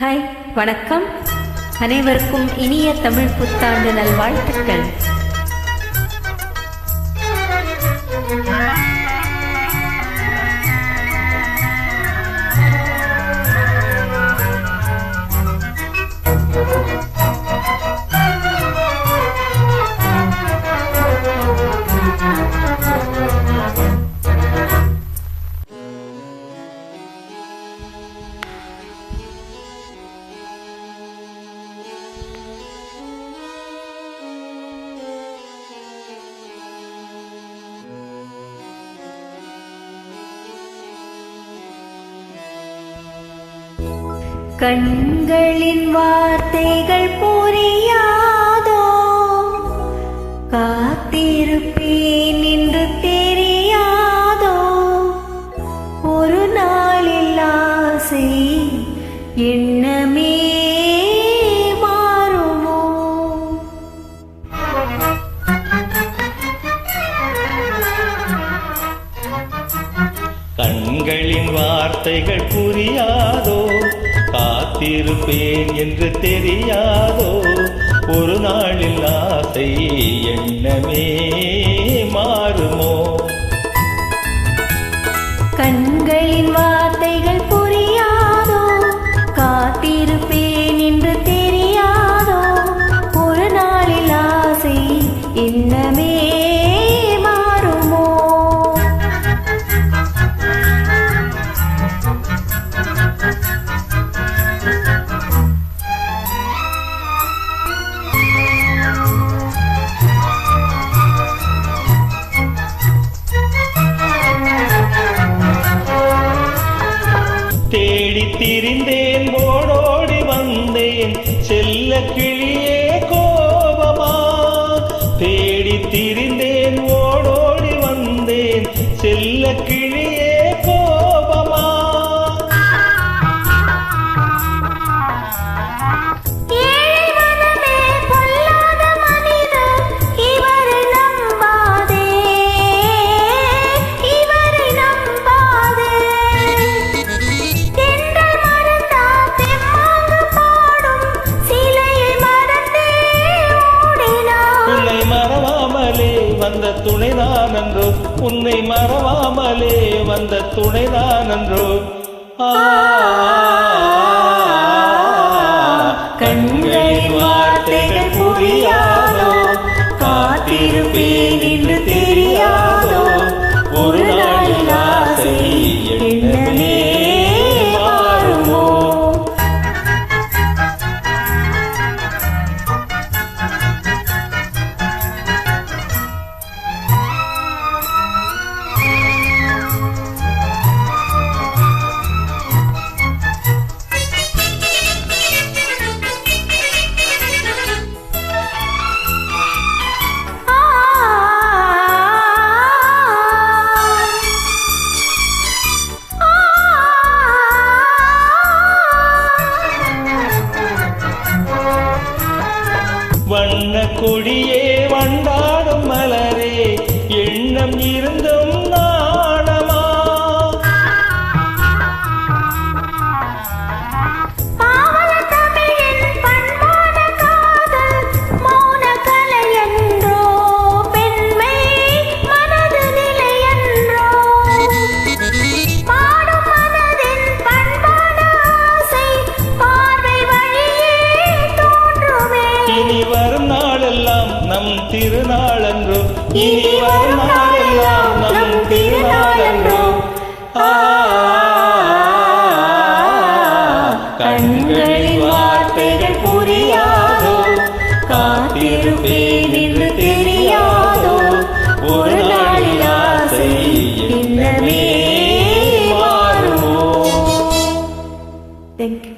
Hi வணக்கம். அனைவருக்கும் இனிய தமிழ் புத்தாண்டு நல்வாழ்த்துக்கள். கண்களின் வார்த்தைகள் புரியாதோ? காத்திருப்பேன் என்று தெரியாதோ? ஒரு நாளில் ஆசை எண்ணமே கண்களின் வார்த்தைகள் புரியாதோ? காத்திருப்பேன் என்று தெரியாதோ? ஒரு நாளில் ஆசை எண்ணமே மாறுமோ? கண்களின் செல்ல கிளியே வந்த துணைதான் என்றோ உன்னை மறவாமலே வந்த துணைதான் என்றோ ஆ, 콜리 திருநாளன்றோ இனி வரும் நாளெல்லாம் நம் திருநாளன்றோ. கண்களில் வார்த்தைகள் புரியாதோ காத்திருப்பேன் என்று தெரியாதோ ஒரு நாளில் ஆசை என்னமே மாறுமோ. Thank.